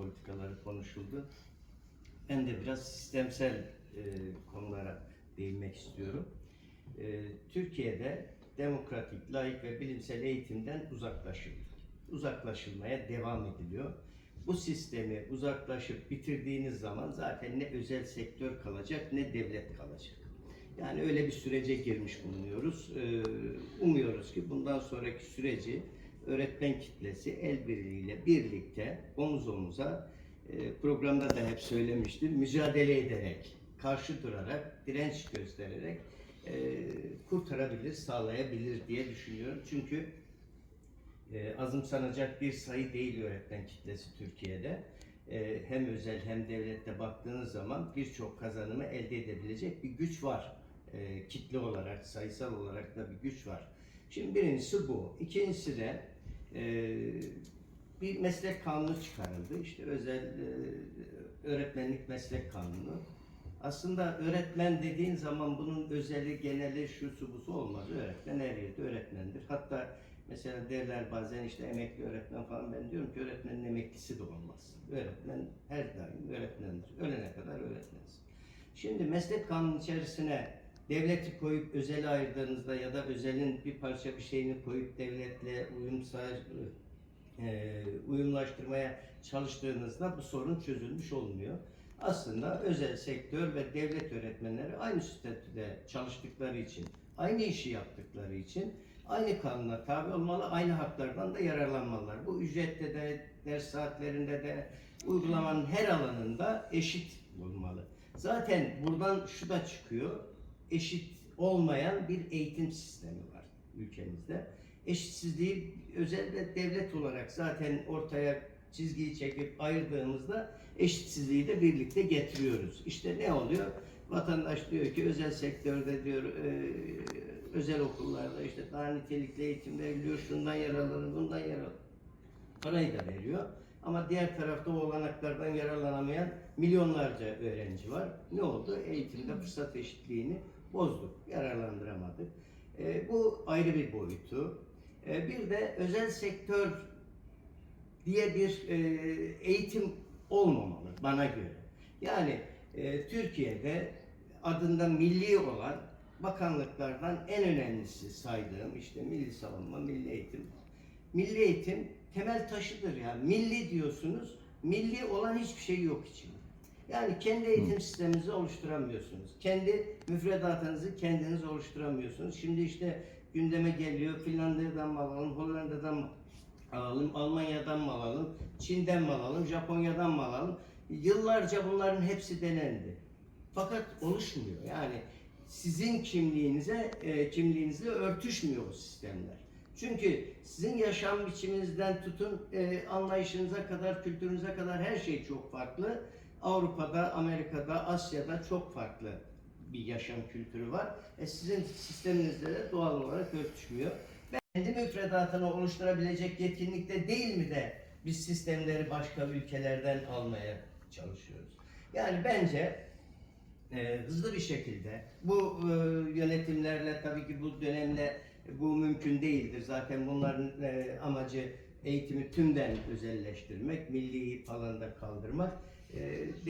politikaları konuşuldu. Ben de biraz sistemsel e, konulara değinmek istiyorum. E, Türkiye'de demokratik, layık ve bilimsel eğitimden uzaklaşıldı. Uzaklaşılmaya devam ediliyor. Bu sistemi uzaklaşıp bitirdiğiniz zaman zaten ne özel sektör kalacak ne devlet kalacak. Yani öyle bir sürece girmiş bulunuyoruz. Ee, Umuyoruz ki bundan sonraki süreci öğretmen kitlesi el birliğiyle birlikte omuz omuza e, programda da hep söylemiştim mücadele ederek, karşı durarak, direnç göstererek e, kurtarabilir, sağlayabilir diye düşünüyorum. Çünkü e, azımsanacak bir sayı değil öğretmen kitlesi Türkiye'de. Hem özel hem devlette baktığınız zaman birçok kazanımı elde edebilecek bir güç var. Kitle olarak, sayısal olarak da bir güç var. Şimdi birincisi bu. İkincisi de e, bir meslek kanunu çıkarıldı. İşte özel e, öğretmenlik meslek kanunu. Aslında öğretmen dediğin zaman bunun özeli, geneli, şusu busu olmaz. Öğretmen her yerde öğretmendir. Hatta mesela derler bazen işte emekli öğretmen falan ben diyorum ki öğretmenin emeklisi de olmaz. Öğretmen her daim öğretmendir. Ölene kadar öğretmeniz. Şimdi meslek kanunu içerisine devleti koyup özeli ayırdığınızda ya da özelin bir parça bir şeyini koyup devletle uyum e, uyumlaştırmaya çalıştığınızda bu sorun çözülmüş olmuyor. Aslında özel sektör ve devlet öğretmenleri aynı statüde çalıştıkları için, aynı işi yaptıkları için aynı kanuna tabi olmalı, aynı haklardan da yararlanmalılar. Bu ücrette de, ders saatlerinde de, uygulamanın her alanında eşit olmalı. Zaten buradan şu da çıkıyor, eşit olmayan bir eğitim sistemi var ülkemizde. Eşitsizliği özel ve devlet olarak zaten ortaya çizgiyi çekip ayırdığımızda eşitsizliği de birlikte getiriyoruz. İşte ne oluyor? Vatandaş diyor ki özel sektörde diyor e, özel okullarda işte daha nitelikli eğitim veriliyor, şundan yararlanır, bundan yararlanır. Parayı da veriyor. Ama diğer tarafta o olanaklardan yararlanamayan milyonlarca öğrenci var. Ne oldu? Eğitimde fırsat eşitliğini bozduk, yararlandıramadık. E, bu ayrı bir boyutu. E, bir de özel sektör diye bir e, eğitim olmamalı bana göre. Yani e, Türkiye'de adında milli olan bakanlıklardan en önemlisi saydığım işte milli savunma, milli eğitim. Milli eğitim temel taşıdır ya. Milli diyorsunuz, milli olan hiçbir şey yok içinde. Yani kendi eğitim sisteminizi oluşturamıyorsunuz. Kendi müfredatınızı kendiniz oluşturamıyorsunuz. Şimdi işte gündeme geliyor Finlandiya'dan mı alalım, Hollanda'dan mı alalım, Almanya'dan mı alalım, Çin'den mi alalım, Japonya'dan mı alalım? Yıllarca bunların hepsi denendi. Fakat oluşmuyor. Yani sizin kimliğinize, e, kimliğinizle örtüşmüyor o sistemler. Çünkü sizin yaşam biçiminizden tutun e, anlayışınıza kadar, kültürünüze kadar her şey çok farklı. Avrupa'da, Amerika'da, Asya'da çok farklı bir yaşam kültürü var. E, sizin sisteminizde de doğal olarak örtüşmüyor. Kendi müfredatını oluşturabilecek yetkinlikte değil mi de biz sistemleri başka ülkelerden almaya çalışıyoruz. Yani bence e, hızlı bir şekilde bu e, yönetimlerle tabii ki bu dönemle bu mümkün değildir. Zaten bunların e, amacı eğitimi tümden özelleştirmek, milli falan da kaldırmak. E,